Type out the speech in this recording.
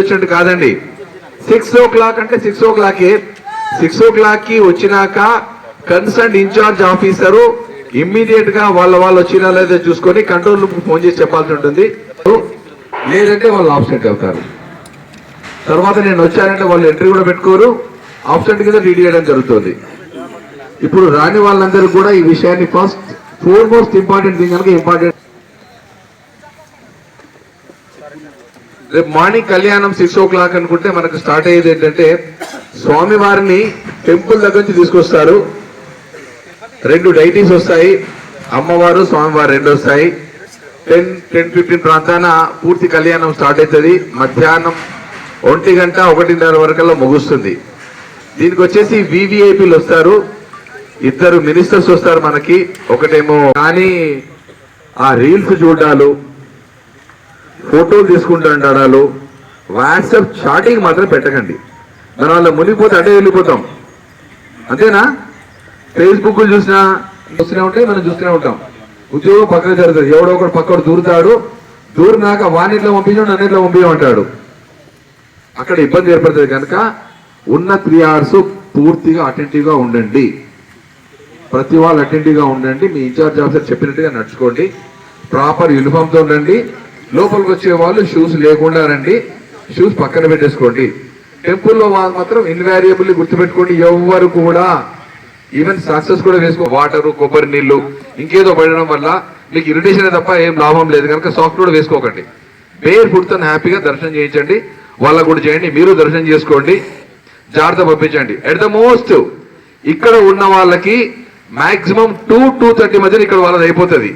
వచ్చినట్టు కాదండి. Six o'clock అంటే సిక్స్ ఓ క్లాక్ సిక్స్ ఓ క్లాక్కి వచ్చినాక కన్సర్న్ ఇన్ఛార్జ్ ఆఫీసరు ఇమ్మీడియట్గా వాళ్ళ వాళ్ళు వచ్చినా లేదా చూసుకొని కంట్రోల్ రూమ్ ఫోన్ చేసి చెప్పాల్సి ఉంటుంది. లేదంటే వాళ్ళు ఆబ్సెంట్ అవుతారు. తర్వాత నేను వచ్చానంటే వాళ్ళు ఎంట్రీ కూడా పెట్టుకోరు. ఆబ్సెంట్ కింద రీడ్ చేయడం జరుగుతుంది. ఇప్పుడు రాని వాళ్ళందరూ కూడా ఈ విషయాన్ని first foremost important thing కనుక ఇంపార్టెంట్ రేపు మార్నింగ్ కళ్యాణం సిక్స్ ఓ క్లాక్ అనుకుంటే మనకు స్టార్ట్ అయ్యేది ఏంటంటే స్వామివారిని టెంపుల్ దగ్గర నుంచి తీసుకొస్తారు. రెండు డైటీస్ వస్తాయి. అమ్మవారు స్వామివారు రెండు వస్తాయి. టెన్ టెన్ ఫిఫ్టీన్ ప్రాంతాన పూర్తి కళ్యాణం స్టార్ట్ అవుతుంది. మధ్యాహ్నం ఒంటి గంట ఒకటిన్నర వరకల్లా ముగుస్తుంది. దీనికి వచ్చేసి వివిఐపీలు వస్తారు. ఇద్దరు మినిస్టర్స్ వస్తారు మనకి. ఒకటేమో కానీ ఆ రీల్స్ చూడాలు ఫోటోలు తీసుకుంటూ వాట్సాప్ చాటింగ్ మాత్రం పెట్టకండి. మన వాళ్ళు మునిగిపోతే అటే వెళ్ళిపోతాం. అంతేనా? ఫేస్బుక్ చూసినా చూస్తూనే ఉంటాయి మనం చూస్తూనే ఉంటాం. ఉద్యోగం పక్కన జరుగుతుంది. ఎవడో ఒకడు పక్కడు దూరుతాడు. దూరినాక వానిట్లో పంపించాడు నన్నిట్లో పంపించమంటాడు. అక్కడ ఇబ్బంది ఏర్పడుతుంది కనుక ఉన్న త్రీ అవర్స్ పూర్తిగా అటెంటివ్గా ఉండండి. ప్రతి వాళ్ళు అటెంటివ్గా ఉండండి. మీ ఇన్ఛార్జ్ ఆఫీసర్ చెప్పినట్టుగా నడుచుకోండి. ప్రాపర్ యూనిఫామ్తో ఉండండి. లోపలికి వచ్చే వాళ్ళు షూస్ లేకుండా రండి. షూస్ పక్కన పెట్టేసుకోండి. టెంపుల్లో వాళ్ళు మాత్రం ఇన్వారియబుల్లీ గుర్తుపెట్టుకోండి ఎవరు కూడా. ఈవెన్ సక్సెస్ కూడా వేసుకో వాటర్ కొబ్బరి నీళ్ళు ఇంకేదో పడడం వల్ల మీకు ఇరిటేషన్ తప్ప ఏం లాభం లేదు. కనుక సాఫ్ట్ కూడా వేసుకోకండి. బేర్ ఫుడ్ హ్యాపీగా దర్శనం చేయించండి. వాళ్ళకు కూడా చేయండి. మీరు దర్శనం చేసుకోండి. జాగ్రత్త పంపించండి. ఎట్ ద మోస్ట్ ఇక్కడ ఉన్న వాళ్ళకి మాక్సిమం టూ టూ థర్టీ మధ్యన ఇక్కడ వాళ్ళది అయిపోతుంది.